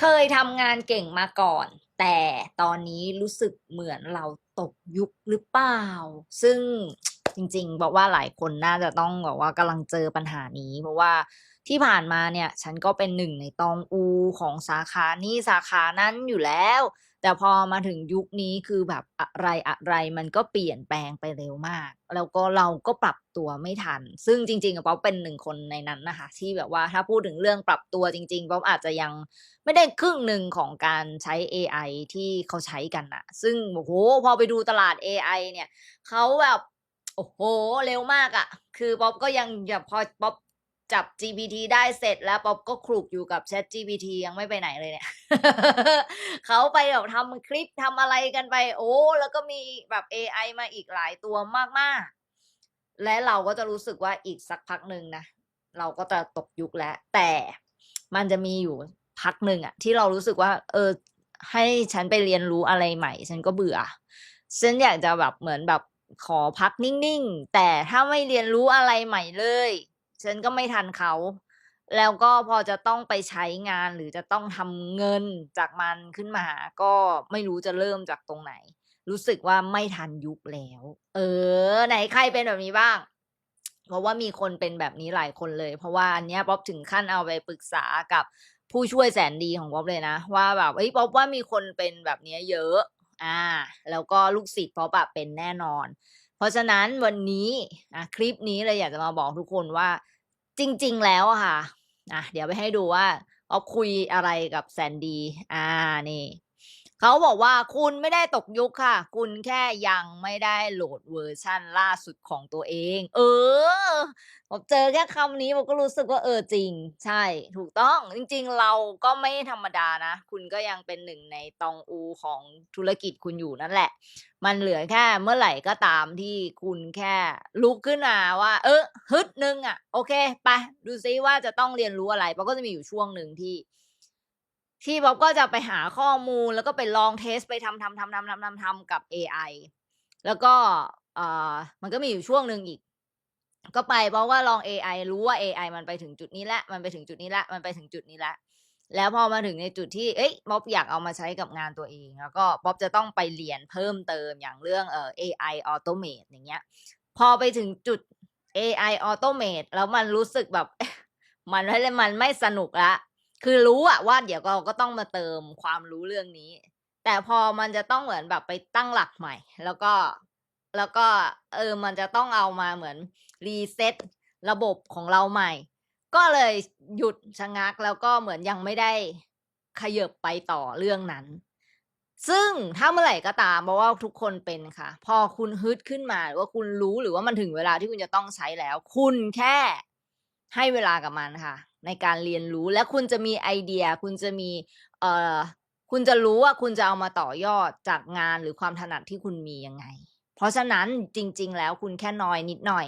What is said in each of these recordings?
เคยทำงานเก่งมาก่อน แต่ตอนนี้รู้สึกเหมือนเราตกยุคหรือเปล่า ซึ่ง จริงๆบอกว่าหลายคนน่าจะต้องแบบว่ากำลังเจอปัญหานี้ เพราะว่าที่ผ่านมาเนี่ยฉันก็เป็นหนึ่งในตองอูของสาขานี้สาขานั้นอยู่แล้ว แต่พอมาถึงยุคนี้คือแบบอะไรๆมันก็เปลี่ยนแปลงไปเร็วมาก แล้วก็เราก็ปรับตัวไม่ทัน ซึ่งจริงๆป๊อปเป็นหนึ่งคนในนั้นนะคะที่แบบว่าถ้าพูดถึงเรื่องปรับตัวจริงๆป๊อปอาจจะยังไม่ได้ครึ่งหนึ่งของการใช้เอไอที่เขาใช้กันนะซึ่งโอ้โฮพอไปดูตลาดเอไอเนี่ยเขาแบบ โอ้โฮเร็วมากอะคือป๊อปก็ยังแบบพอป๊อปจับ GPT ได้เสร็จแล้วป๊อปก็ขลุกอยู่กับ ChatGPT ยังไม่ไปไหนเลยเนี่ย เขาไปแบบทำคลิปทำอะไรกันไปโอ้ แล้วก็มีแบบเอไอมาอีกหลายตัวมากๆ และเราก็จะรู้สึกว่าอีกสักพักหนึ่งนะ เราก็จะตกยุคแล้ว แต่มันจะมีอยู่พักหนึ่งอะที่เรารู้สึกว่า เออ ให้ฉันไปเรียนรู้อะไรใหม่ ฉันก็เบื่อฉันอยากจะแบบเหมือนแบบ ขอพักนิ่งๆ แต่ถ้าไม่เรียนรู้อะไรใหม่เลย ฉันก็ไม่ทันเขา แล้วก็พอจะต้องไปใช้งานหรือจะต้องทำเงินจากมันขึ้นมา ก็ไม่รู้จะเริ่มจากตรงไหน รู้สึกว่าไม่ทันยุคแล้ว เออ ไหนใครเป็นแบบนี้บ้าง?เพราะว่ามีคนเป็นแบบนี้หลายคนเลย เพราะว่าอันเนี้ยป๊อปถึงขั้นเอาไปปรึกษากับผู้ช่วยแสนดีของป๊อปเลยนะ ว่าแบบเฮ้ยป๊อปว่ามีคนเป็นแบบนี้เยอะ อ่าแล้วก็ลูกศิษย์ป๊อปอะเป็นแน่นอน เพราะฉะนั้นวันนี้อะคลิปนี้เลยอยากจะมาบอกทุกคนว่าจริง ๆ แล้วอะค่ะอะเดี๋ยวไปให้ดูว่าเอาคุยอะไรกับแซนดีอ่านี่ เขาบอกว่า"คุณไม่ได้ตกยุคค่ะ คุณแค่ยังไม่ได้โหลดเวอร์ชันล่าสุดของตัวเอง"เออป๊อปเจอแค่คำนี้ป๊อปก็รู้สึกว่าเออจริง ใช่ ถูกต้องจริง ๆ เราก็ไม่ธรรมดานะ คุณก็ยังเป็นหนึ่งในตองอูของธุรกิจคุณอยู่นั่นแหละ มันเหลือแค่เมื่อไหร่ก็ตามที่คุณแค่ลุกขึ้นมาว่า เออฮึดหนึ่งอะโอเค ไป ดูซิว่าจะต้องเรียนรู้อะไรป๊อปก็จะมีอยู่ช่วงหนึ่งที่ ที่ป๊อปก็จะไปหาข้อมูลแล้วก็ไปลองเทสต์ไปทำๆๆๆๆๆกับเอไอแล้วก็เอ่อมันก็มีอยู่ช่วงหนึ่งอีก ก็ไปเพราะว่าลองเอไอรู้ว่าเอไอมันไปถึงจุดนี้ล้วมันไปถึงจุดนี้ล้วมันไปถึงจุดนี้ล้วแล้วพอมาถึงในจุดที่เฮ้ยป๊อปอยากเอามาใช้กับงานตัวเอง แล้วก็ป๊อปจะต้องไปเรียนเพิ่มเติมอย่างเรื่องเอ่อเอไอ Automate อย่างเงี้ย พอไปถึงจุดเอไอ Automate แล้วมันรู้สึกแบบ มันไม่มันไม่สนุกล้ว คือรู้อะว่าเดี๋ยวเราก็ต้องมาเติมความรู้เรื่องนี้ แต่พอมันจะต้องเหมือนแบบไปตั้งหลักใหม่ แล้วก็แล้วก็เออมันจะต้องเอามาเหมือน reset ระบบของเราใหม่ ก็เลยหยุดชะงักแล้วก็เหมือนยังไม่ได้ขยิบไปต่อเรื่องนั้น ซึ่งถ้าเมื่อไหร่ก็ตามเพราะว่าทุกคนเป็นค่ะ พอคุณฮึดขึ้นมาหรือว่าคุณรู้หรือว่ามันถึงเวลาที่คุณจะต้องใช้แล้ว คุณแค่ให้เวลากับมันค่ะ ในการเรียนรู้และคุณจะมีไอเดีย คุณจะมีเอ่อคุณจะรู้ว่าคุณจะเอามาต่อยอดจากงานหรือความถนัดที่คุณมียังไง เพราะฉะนั้นจริง ๆ แล้วคุณแค่น้อยนิดหน่อย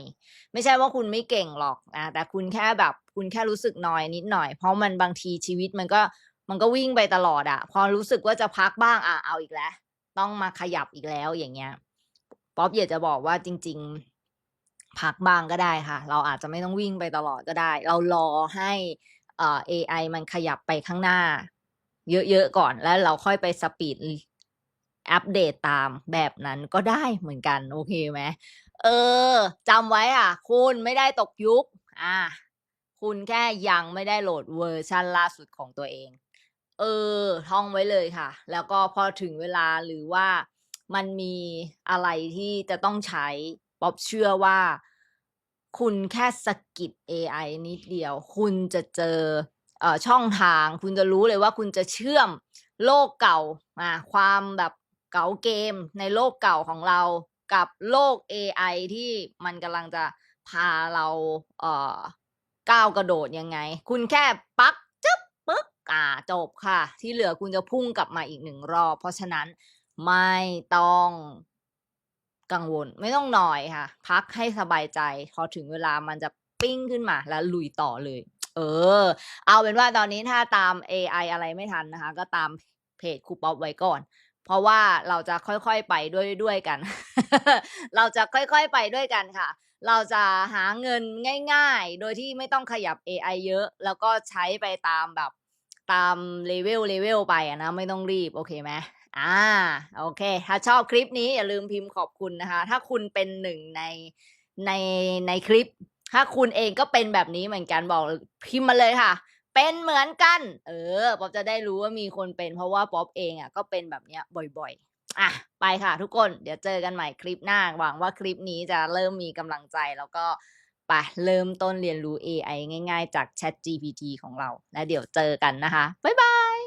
ไม่ใช่ว่าคุณไม่เก่งหรอกอาแต่คุณแค่แบบคุณแค่รู้สึกน้อยนิดหน่อย เพราะมันบางทีชีวิตมันก็มันก็วิ่งไปตลอดอะพอรู้สึกว่าจะพักบ้างอาเอาอีกแล้ว ต้องมาขยับอีกแล้วอย่างเงี้ยป๊อปอยากจะบอกว่าจริง ๆ พักบ้างก็ได้ค่ะ เราอาจจะไม่ต้องวิ่งไปตลอดก็ได้ เรารอให้เอ่อเอไอมันขยับไปข้างหน้า เยอะๆก่อนแล้วเราค่อยไปสปีดอัปเดตตามแบบนั้นก็ได้เหมือนกันโอเคไหม?เออจำไว้อะ คุณไม่ได้ตกยุคอาคุณแค่ยังไม่ได้โหลดเวอร์ชันล่าสุดของตัวเอง เออ ท่องไว้เลยค่ะ แล้วก็พอถึงเวลาหรือว่ามันมีอะไรที่จะต้องใช้ ป๊อปเชื่อว่า คุณแค่สกิดเอไอนิดเดียว คุณจะเจออช่องทาง คุณจะรู้เลยว่าคุณจะเชื่อมโลกเก่าอาความแบบเก๋าเกมในโลกเก่าของเรากับโลกเอไอที่มันกำลังจะพาเราเอ่อก้าวกระโดดยังไง คุณแค่ปักจึ๊บปึ๊กอ่าจบค่ะ ที่เหลือคุณจะพุ่งกลับมาอีก1รอบ เพราะฉะนั้นไม่ต้อง กังวลไม่ต้องหน่อยค่ะ พักให้สบายใจ พอถึงเวลามันจะปิ้งขึ้นมาแล้วลุยต่อเลย เออ เอาเป็นว่าตอนนี้ถ้าตามเอไออะไรไม่ทันนะคะ ก็ตามเพจครูป๊อปไว้ก่อน เพราะว่าเราจะค่อยๆไปด้วยด้วยกัน เราจะค่อยๆไปด้วยกันค่ะ เราจะหาเงินง่าย ๆ โดยที่ไม่ต้องขยับเอไอเยอะ แล้วก็ใช้ไปตามแบบตามเลเวลเลเวลไปอะนะ ไม่ต้องรีบ โอเคไหม อ่าโอเค ถ้าชอบคลิปนี้อย่าลืมพิมพ์ขอบคุณนะคะ ถ้าคุณเป็นหนึ่งในในในคลิป ถ้าคุณเองก็เป็นแบบนี้เหมือนกันบอกพิมพ์มาเลยค่ะ เป็นเหมือนกัน เออป๊อปจะได้รู้ว่ามีคนเป็น เพราะว่าป๊อปเองอะก็เป็นแบบเนี้ยบ่อย ๆ อะไปค่ะทุกคนเดี๋ยวเจอกันใหม่คลิปหน้าหวังว่าคลิปนี้จะเริ่มมีกำลังใจแล้วก็ไปเริ่มต้นเรียนรู้เอไอง่าย ๆ จาก ChatGPT ของเรา แล้วเดี๋ยวเจอกันนะคะ บ๊ายบาย